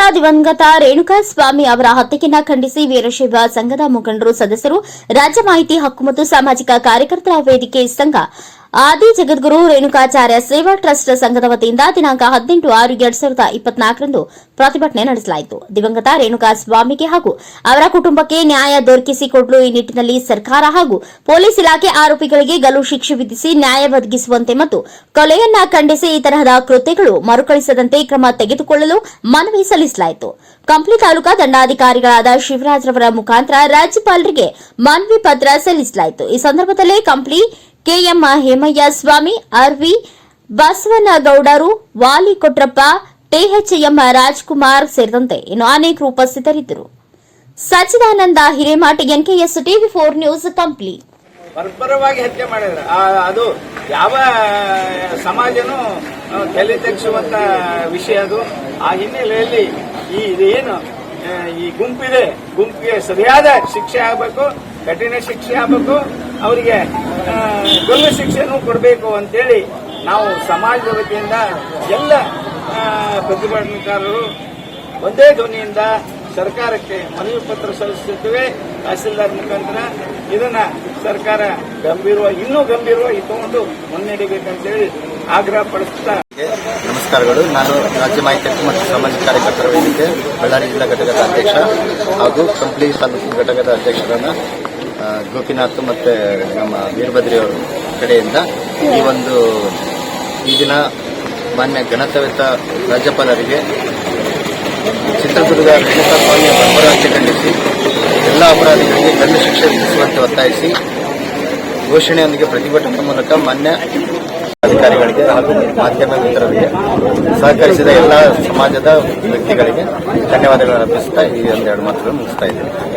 ನಗರದ ದಿವಂಗತ ಸ್ವಾಮಿ ಅವರ ಹತ್ಯೆಯನ್ನ ಖಂಡಿಸಿ ವೀರಶೈವ ಸಂಘದ ಮುಖಂಡರು, ಸದಸ್ಯರು, ರಾಜ್ಯ ಮಾಹಿತಿ ಹಕ್ಕು ಮತ್ತು ಸಾಮಾಜಿಕ ಕಾರ್ಯಕರ್ತರ ವೇದಿಕೆ ಸಂಘ ಆದಿ ಜಗದ್ಗುರು ರೇಣುಕಾಚಾರ್ಯ ಸೇವಾ ಟ್ರಸ್ಟ್ ಸಂಘದ ವತಿಯಿಂದ ದಿನಾಂಕ ಹದಿನೆಂಟು ಆರು ಎರಡ್ ಸಾವಿರದ ಇಪ್ಪತ್ನಾಲ್ಕರಂದು ಪ್ರತಿಭಟನೆ ನಡೆಸಲಾಯಿತು. ದಿವಂಗತ ರೇಣುಕಾ ಸ್ವಾಮಿಗೆ ಹಾಗೂ ಅವರ ಕುಟುಂಬಕ್ಕೆ ನ್ಯಾಯ ದೊರಕಿಸಿಕೊಡಲು ಈ ನಿಟ್ಟಿನಲ್ಲಿ ಸರ್ಕಾರ ಹಾಗೂ ಪೊಲೀಸ್ ಇಲಾಖೆ ಆರೋಪಿಗಳಿಗೆ ಗಲ್ಲು ಶಿಕ್ಷೆ ವಿಧಿಸಿ ನ್ಯಾಯ ಒದಗಿಸುವಂತೆ ಮತ್ತು ಕೊಲೆಯನ್ನ ಖಂಡಿಸಿ ಈ ತರಹದ ಕೃತ್ಯಗಳು ಮರುಕಳಿಸದಂತೆ ಕ್ರಮ ತೆಗೆದುಕೊಳ್ಳಲು ಮನವಿ ಸಲ್ಲಿಸಲಾಯಿತು. ಕಂಪ್ಲಿ ತಾಲೂಕಾ ದಂಡಾಧಿಕಾರಿಗಳಾದ ಶಿವರಾಜ್ ರವರ ಮುಖಾಂತರ ರಾಜ್ಯಪಾಲರಿಗೆ ಮನವಿ ಪತ್ರ ಸಲ್ಲಿಸಲಾಯಿತು. ಈ ಸಂದರ್ಭದಲ್ಲಿ ಕಂಪ್ಲಿ ಕೆಎಂ ಹೇಮಯ್ಯ ಸ್ವಾಮಿ ಆರ್ವಿ ಬಸವನಗೌಡರು, ವಾಲಿ ಕೊಟ್ರಪ್ಪ ಟಿಎಚ್ಎಂ ರಾಜ್ಕುಮಾರ್ ಸೇರಿದಂತೆ ಇನ್ನು ಅನೇಕರು ಉಪಸ್ಥಿತರಿದ್ದರು. Sachidananda Hiremath NKS TV four news Kampli. ಬರ್ಬರವಾಗಿ ಹತ್ಯೆ ಮಾಡಿದ್ರು. ಅದು ಯಾವ ಸಮಾಜನೂ ತಲೆ ತೆಗೆಸುವಂತ ವಿಷಯ ಅದು. ಆ ಹಿನ್ನೆಲೆಯಲ್ಲಿ ಈ ಏನು ಈ ಗುಂಪಿದೆ. ಗುಂಪಿಗೆ ಸರಿಯಾದ ಶಿಕ್ಷೆ ಆಗಬೇಕು, ಕಠಿಣ ಶಿಕ್ಷೆ ಆಗಬೇಕು. ಅವರಿಗೆ ಗಲ್ಲು ಶಿಕ್ಷೆನೂ ಕೊಡಬೇಕು ಅಂತೇಳಿ ನಾವು ಸಮಾಜದ ವತಿಯಿಂದ ಎಲ್ಲ ಪ್ರತಿಭಟನಾಕಾರರು ಒಂದೇ ಧ್ವನಿಯಿಂದ ಸರ್ಕಾರಕ್ಕೆ ಮನವಿ ಪತ್ರ ಸಲ್ಲಿಸುತ್ತೇವೆ ತಹಸೀಲ್ದಾರ್ ಮುಖಾಂತರ ಇದನ್ನ ಸರ್ಕಾರ ಗಂಭೀರವಾಗಿ ಇನ್ನೂ ಗಂಭೀರವಾಗಿ ತಗೊಂಡು ಮುನ್ನಡೆಬೇಕಂತೇಳಿ ಆಗ್ರಹ ಪಡಿಸ್ತಾ ನಮಸ್ಕಾರಗಳು. ನಾನು ರಾಜ್ಯ ಮಾಹಿತಿ ಮತ್ತು ಸಾಮಾಜಿಕ ಕಾರ್ಯಕರ್ತರ ವೇದಿಕೆ, ಬಳ್ಳಾರಿ ಜಿಲ್ಲಾ ಘಟಕದ ಅಧ್ಯಕ್ಷ ಹಾಗೂ ಕಂಪ್ಲಿ ತಾಲೂಕು ಘಟಕದ ಅಧ್ಯಕ್ಷರನ್ನ ಗೋಪಿನಾಥ್ ಮತ್ತೆ ನಮ್ಮ ವೀರಭದ್ರಿಯವರ ಕಡೆಯಿಂದ ಈ ಒಂದು ಈ ದಿನ ಮಾನ್ಯ ಗಣತವೇತ ರಾಜ್ಯಪಾಲರಿಗೆ ಚಿತ್ರದುರ್ಗ ರೇಣುಕಾ ಸ್ವಾಮಿಯ ಖಂಡಿಸಿ ಎಲ್ಲ ಅಪರಾಧಿಗಳಿಗೆ ಗಂಡು ಶಿಕ್ಷೆ ವಿಧಿಸುವಂತೆ ಒತ್ತಾಯಿಸಿ ಘೋಷಣೆಯೊಂದಿಗೆ ಪ್ರತಿಭಟನೆ ಮೂಲಕ ಮಾನ್ಯ ಅಧಿಕಾರಿಗಳಿಗೆ ಹಾಗೂ ಮಾಧ್ಯಮ ಮಿತ್ರರಿಗೆ ಸಹಕರಿಸಿದ ಎಲ್ಲ ಸಮಾಜದ ವ್ಯಕ್ತಿಗಳಿಗೆ ಧನ್ಯವಾದಗಳನ್ನು ಅರ್ಪಿಸ್ತಾ ಈ ಒಂದೆರಡು ಮಾತುಗಳು ಮುಗಿಸ್ತಾ ಇದ್ದೇನೆ